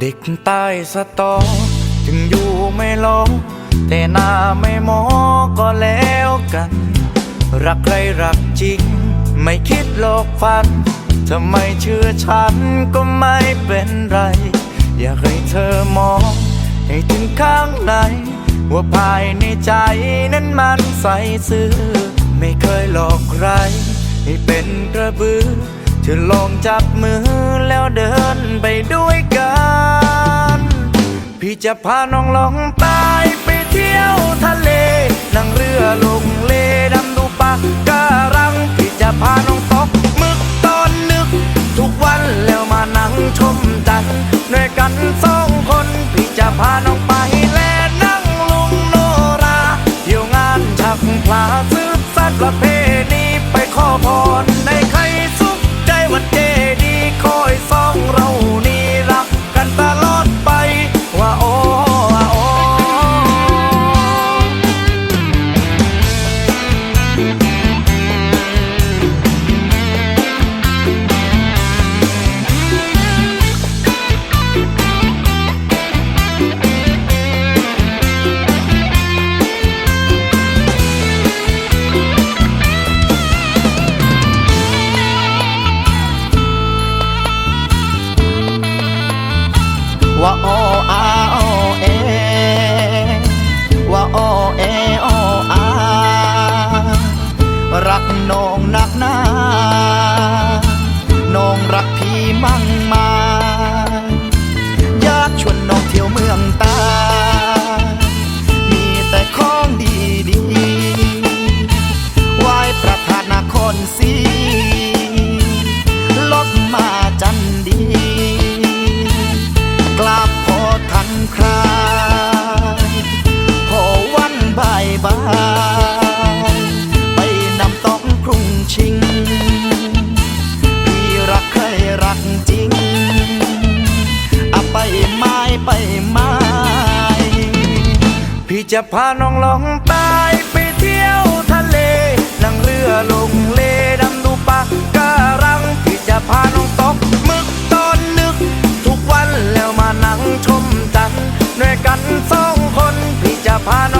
เด็กใต้สตอ ถึงอยู่ไม่ลงแต่หน้าไม่มอก็แล้วกัน รักใครรักจริง ไม่คิดหลอกฟันทำไมเชื่อฉันก็ไม่เป็นไร อยากให้เธอมอง ให้ถึงข้างใน ว่าภายในใจนั้นมันใสซื่อ ไม่เคยหลอกใคร ให้เป็นกระบือ ธอลองจับมือแล้วเดินไปด้วยกัน พี่จะพาน้องลองใตายไปเที่ยวทะเล นั่งเรือลงเลดำดูปะการัง พี่จะพาน้องตกมึกตอนนึก ทุกวันแล้วมานั่งชมจันทร์ด้วยกันสองคน พี่จะพาน้องไปแลนั่งลุงโนราเที่ยวงานชักพลาสืบสัตว์ประเพณีไปขอพรในใครสุขใจ วัดเจดีคอยฟ้องเรา ว่าันครายพอวันบายบายไปนำต้องกรุงชิง พี่รักใครรักจริงอะไปไม้ไปไม้พี่จะพาน้องลองตายไปเที่ยวทะเลนั่งเรือลง พี่จ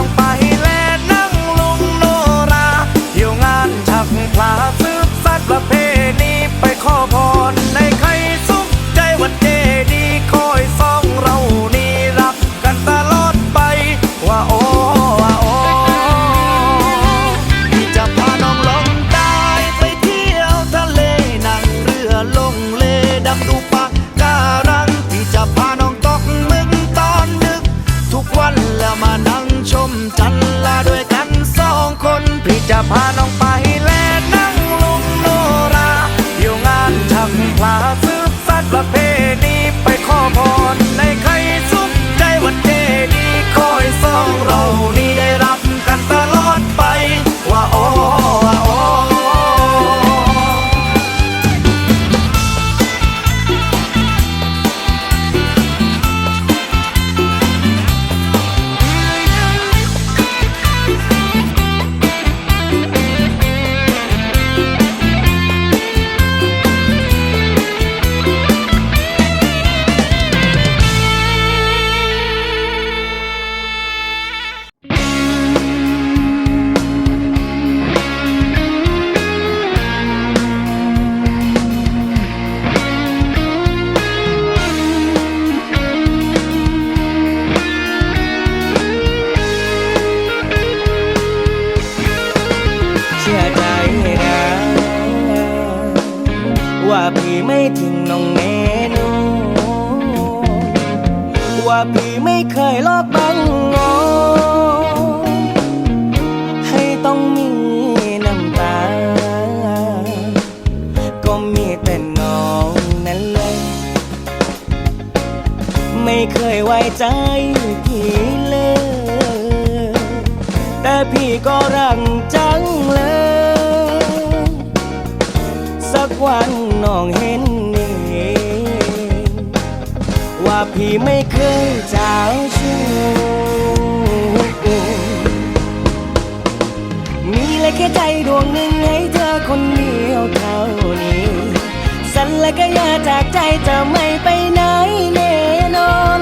จันลาด้วยกันสองคน พี่จะพาน้องไป พี่ไม่ทิ้งน้องเมนู ว่าพี่ไม่เคยลอก ไม่เคยเจ้าชู้มีเลยแค่ใจดวงหนึ่งให้เธอคนเดียวเท่านี้ สัญและก็อย่าจากใจจะไม่ไปไหนแน่นอน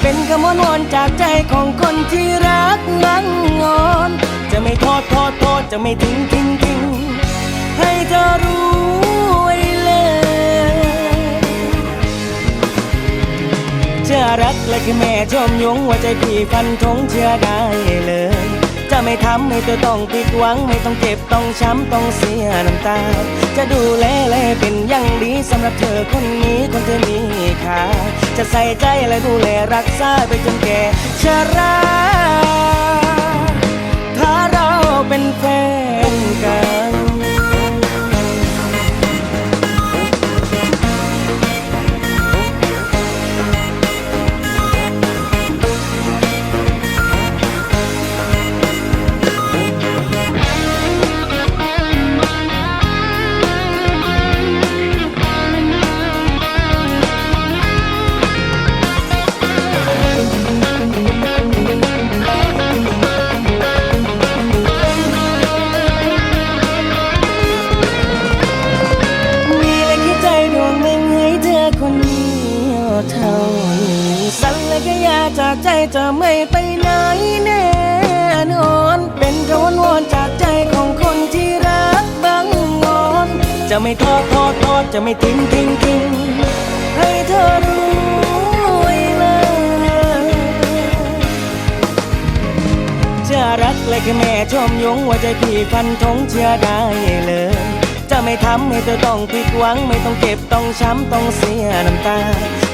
เป็นกำมวนจากใจของคนที่รักนั่งงอน จะไม่ทอดทอดทอดจะไม่ทิ้งทิ้งทิ้งให้เธอรู้ รักและคือแม่ชมยงว่าใจพี่ฟันทงเชื่อได้เลย จะไม่ทำให้เธอต้องผิดหวัง ไม่ต้องเจ็บต้องช้ำต้องเสียน้ำตา จะดูแลและเป็นอย่างดีสำหรับเธอคนนี้คนเธอมีค่าจะใส่ใจและดูแลรักษาไปจนแก่ชรา จะไม่ทิ้งทิ้งทิ้งให้เธอรู้เลยจะรักและแค่แม่ชมยงว่าใจพี่ฟันธงเชื่อได้เลย จะไม่ทำให้เธอต้องผิดหวัง ไม่ต้องเก็บต้องช้ำต้องเสียน้ำตา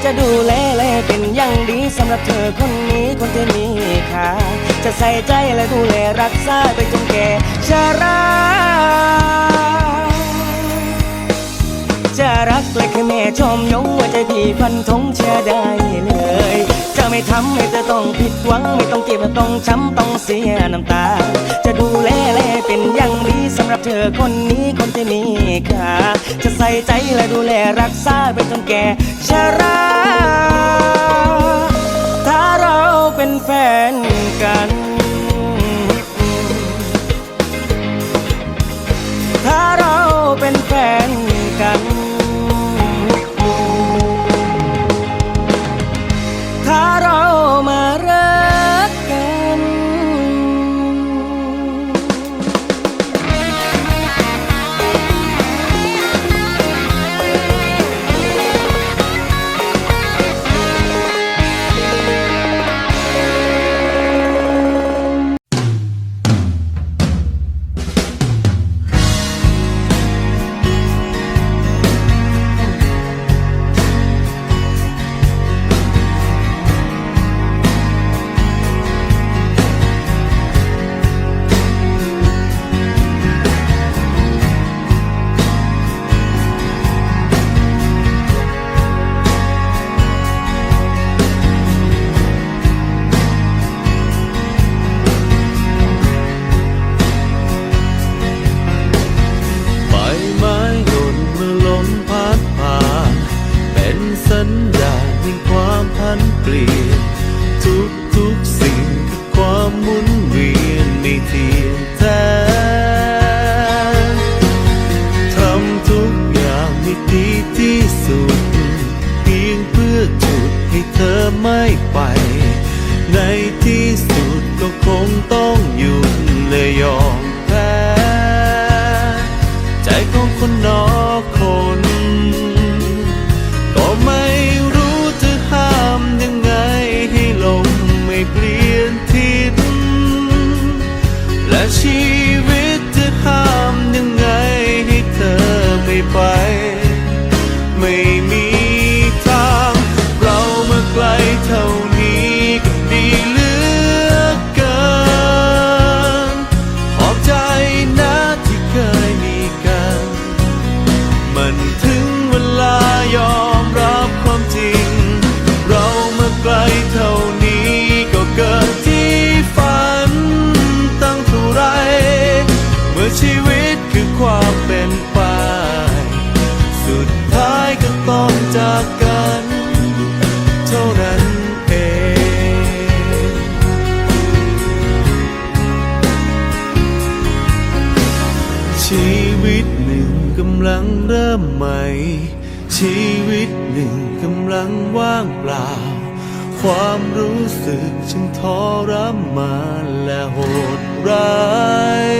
จะดูแลและเป็นอย่างดีสำหรับเธอคนนี้คนที่มีค่าจะใส่ใจและดูแลรักษาไปจนแก่ชรา จะรักและแค่แม่ชมยงว่าใจพี่ฟันธงเชื่อได้เลย จะไม่ทำให้เธอต้องผิดหวัง ไม่ต้องเจ็บต้องช้ำต้องเสียน้ำตา จะดูแลและเป็นอย่างดีสำหรับเธอคนนี้คนที่มีค่าจะใส่ใจและดูแลรักษาไปจนแก่ชราถ้าเราเป็นแฟนกันถ้าเราเป็นแฟน ย แความรู้สึกช่างทรมานและโหดร้าย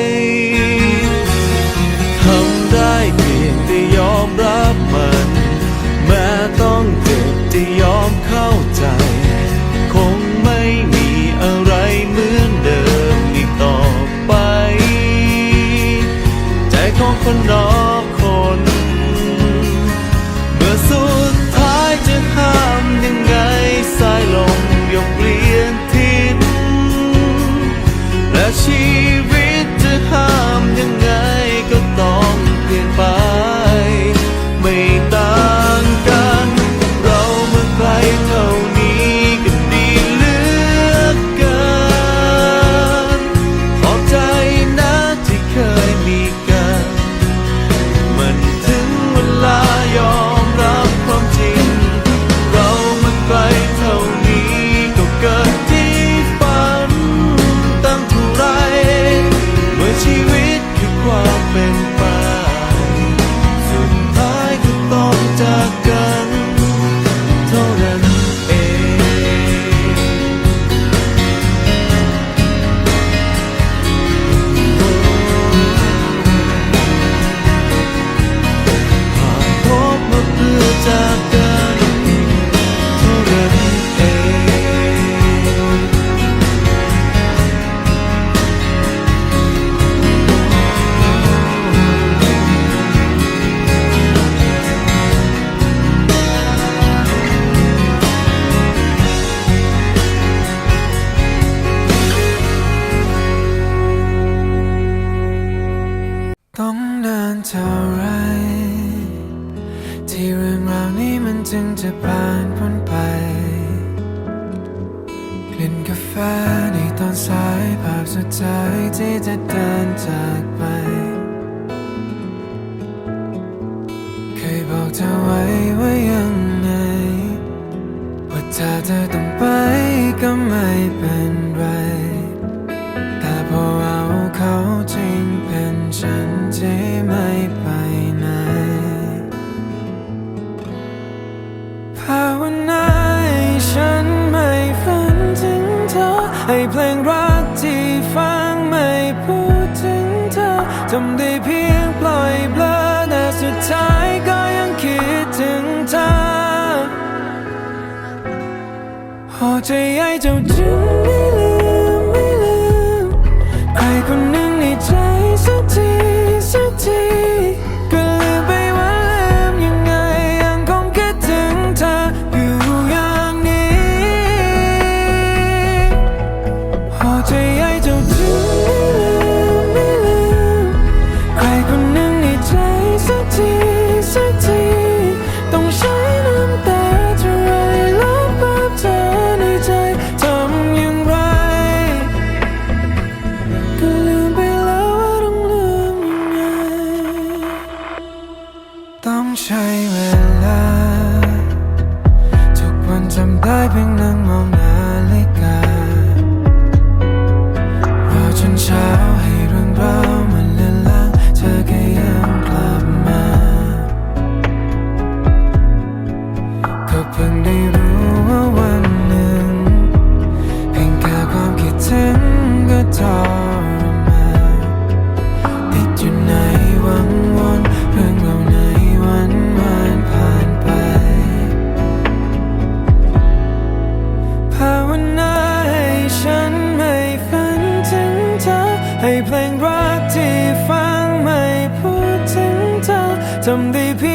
เพียงปล่อยเบลอแต่สุดท้ายก็ยังคิดถึงเธอโอ้ใจใหญ่เจ้าจึงไม่ someday people